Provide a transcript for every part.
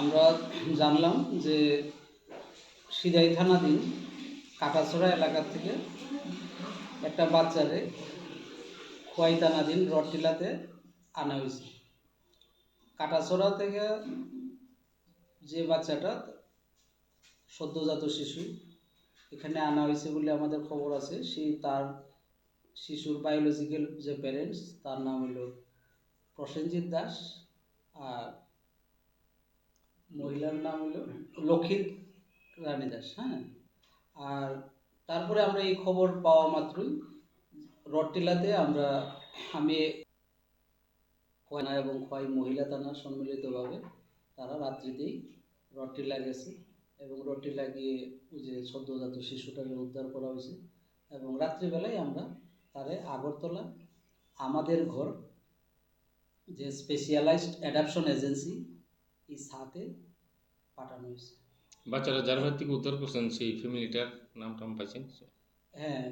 আমরা জানলাম যে সিদাই থানাধীন কাটাছড়া এলাকা থেকে একটা বাচ্চারে খোয়াই থানাধীন রটিলাতে আনা হয়েছে। কাটাছড়া থেকে যে বাচ্চাটা, সদ্যজাত শিশু, এখানে আনা হয়েছে বলে আমাদের খবর আছে। সেই তার শিশুর বায়োলজিক্যাল যে প্যারেন্টস তার নাম হলো প্রসেনজিৎ দাস। আর মহিলার নাম হলো লক্ষ্মী রানী দাস হ্যাঁ? আর তারপরে আমরা এই খবর পাওয়া মাত্রই রটটিলাতে আমরা আমি খোয়ানা এবং খোয়াই মহিলা থানা সম্মিলিতভাবে তারা রাত্রিতেই রটটিলা গেছে এবং রটটিলা গিয়ে ওই যে সদ্যজাত শিশুটাকে উদ্ধার করা হয়েছে এবং রাত্রিবেলায় আমরা তারে আগরতলা আমাদের ঘর যে স্পেশালাইজড অ্যাডাপশন এজেন্সি এই সাথে পাঠানো হয়েছে। বাচ্চারা যার হাত থেকে উদ্ধার করছেন সেই ফ্যামিলিটার নাম টাম পাইছেন? হ্যাঁ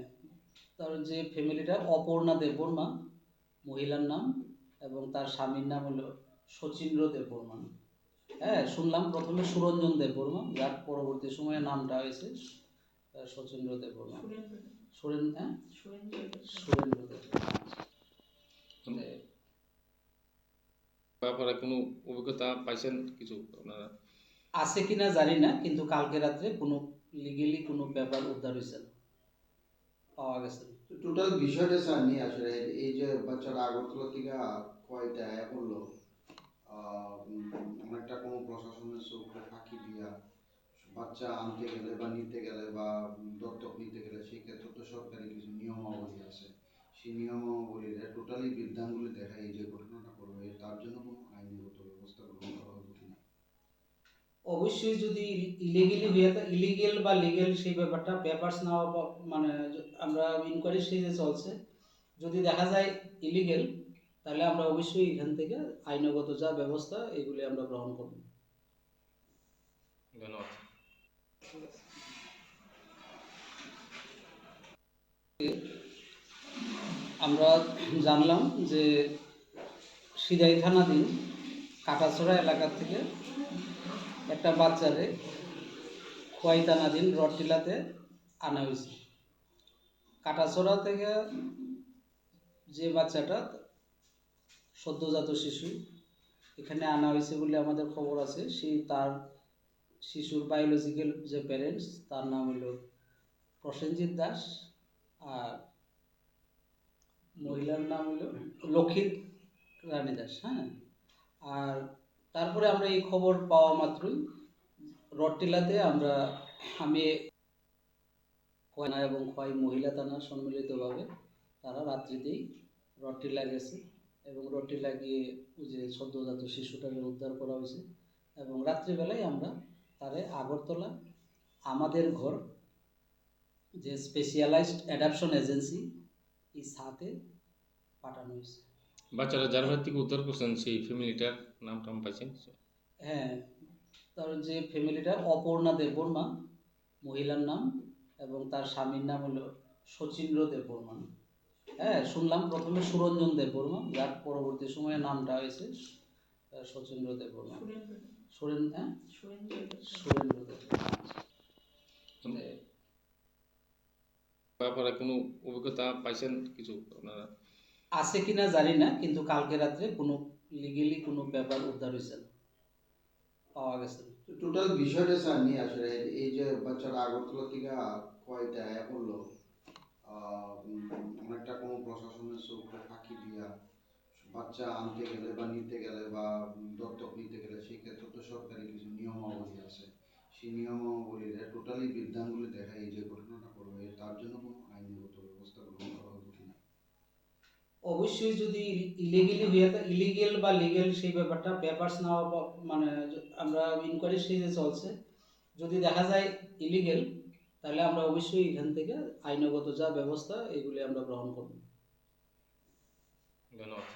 তার যে ফ্যামিলিটা অপর্ণা দেববর্মা মহিলার নাম এবং তার স্বামীর নাম হলো শচীন্দ্র দেববর্মা। হ্যাঁ শুনলাম প্রথমে সুরঞ্জন দেববর্মা যার পরবর্তী সময়ে নামটা হয়েছে শচীন্দ্র দেববর্মা। সুরেন হ্যাঁ? সুরেন্দ্র দেববর্মা। মানে ব্যাপারে কোনো অভিজ্ঞতা পাইছেন কিছু আপনারা? আছে কিনা জানি না কিন্তু কালকে রাত্রে কোনো লিগেলি কোনো ব্যাপার উদ্ধার হয়েছে না। পাওয়া গেছে। টোটাল বিষয়টা স্যার নিয়ে আসলে এই যে বাচ্চারা আগরতলা থেকে কয়টা আয়া আহ, অনেকটা কোনো প্রশাসনের চোখে ফাঁকি দিয়া বাচ্চা আনতে গেলে বা নিতে গেলে বা দত্তক নিতে গেলে সেই ক্ষেত্রে তো সরকারি কিছু নিয়মাবলী আছে। সেই নিয়মাবলীরা টোটালি বিধানগুলি দেখা এই যে ঘটনাটা করবে তার জন্য কোনো আইনগত ব্যবস্থা গ্রহণ করা হবে কিনা? অবশ্যই যদি ইলিগেলি হয়ে থাকে ইলিগেল বা লিগেল সেই ব্যাপারটা পেপারস না মানে আমরা ইনকোয়ারি স্টেজে চলছে। যদি দেখা যায় ইলিগেল তাহলে আমরা অবশ্যই এখান থেকে আইনগত যা ব্যবস্থা এগুলি আমরা গ্রহণ করব। ধন্যবাদ। আমরা জানলাম যে সিদাই থানাধীন কাটাছড়া এলাকা থেকে একটা বাচ্চারে খোয়াই থানাধীন রটটিলাতে আনা হয়েছে। কাটাছড়া থেকে যে বাচ্চাটা সদ্যজাত শিশু, এখানে আনা হয়েছে বলে আমাদের খবর আছে। সেই তার শিশুর বায়োলজিক্যাল যে প্যারেন্টস তার নাম হলো প্রসেনজিৎ দাস আর মহিলার নাম হলো লক্ষ্মী রানী দাস হ্যাঁ? আর তারপরে আমরা এই খবর পাওয়া মাত্রই রটটিলাতে আমরা, আমি খোয়ানা এবং খোয়াই মহিলা থানা সম্মিলিতভাবে তারা রাত্রিতেই রটটিলা গেছে এবং রটটিলা গিয়ে যে সদ্যজাত শিশুটাকে উদ্ধার করা হয়েছে এবং রাত্রিবেলায় আমরা তারে আগরতলা, আমাদের ঘর, যে স্পেশালাইজড অ্যাডাপশন এজেন্সি এই সাথে পাঠানো হয়েছে। বাচ্চারা যার হাত থেকে উদ্ধার করছেন সেই ফ্যামিলিটার নাম টাম পাইছেন হ্যাঁ তার যে ফ্যামিলিটা অপর্ণা দেববর্মা মহিলার নাম এবং তার স্বামীর নাম হলো শচীন্দ্র দেববর্মা। হ্যাঁ শুনলাম প্রথমে সুরঞ্জন দেববর্মা যার পরবর্তী সময়ে নামটা হয়েছে শচীন্দ্র দেববর্মা। সুরেন হ্যাঁ? সুরেন্দ্র দেববর্মা। মানে ব্যাপারে কোনো অভিজ্ঞতা পাইছেন কিছু আপনারা? আছে কিনা জানি না কিন্তু কালকে রাত্রে কোনো লিগেলি কোনো ব্যাপার উদ্ধার হয়েছে না। পাওয়া গেছে। টোটাল বিষয়টা স্যার নিয়ে আসলে এই যে বাচ্চারা আগরতলা থেকে কয়টা আয়া পড়ল আহ, অনেকটা কোনো প্রশাসনের চোখে ফাঁকি দিয়া বাচ্চা আনতে গেলে বা নিতে গেলে বা দত্তক নিতে গেলে সেই ক্ষেত্রে তো সরকারি কিছু নিয়মাবলী আছে। সেই নিয়মাবলীরা টোটালি বিধানগুলি দেখা এই যে ঘটনাটা করবে তার জন্য কোনো আইনগত ব্যবস্থা গ্রহণ করা হবে কিনা অবশ্যই যদি ইলিগেলি হয়ে থাকে ইলিগেল বা লিগেল সেই ব্যাপারটা পেপারস না মানে আমরা ইনকোয়ারি স্টেজে চলছে যদি দেখা যায় ইলিগেল তাহলে আমরা অবশ্যই এখান থেকে আইনগত যা ব্যবস্থা এগুলি আমরা গ্রহণ করব। ধন্যবাদ।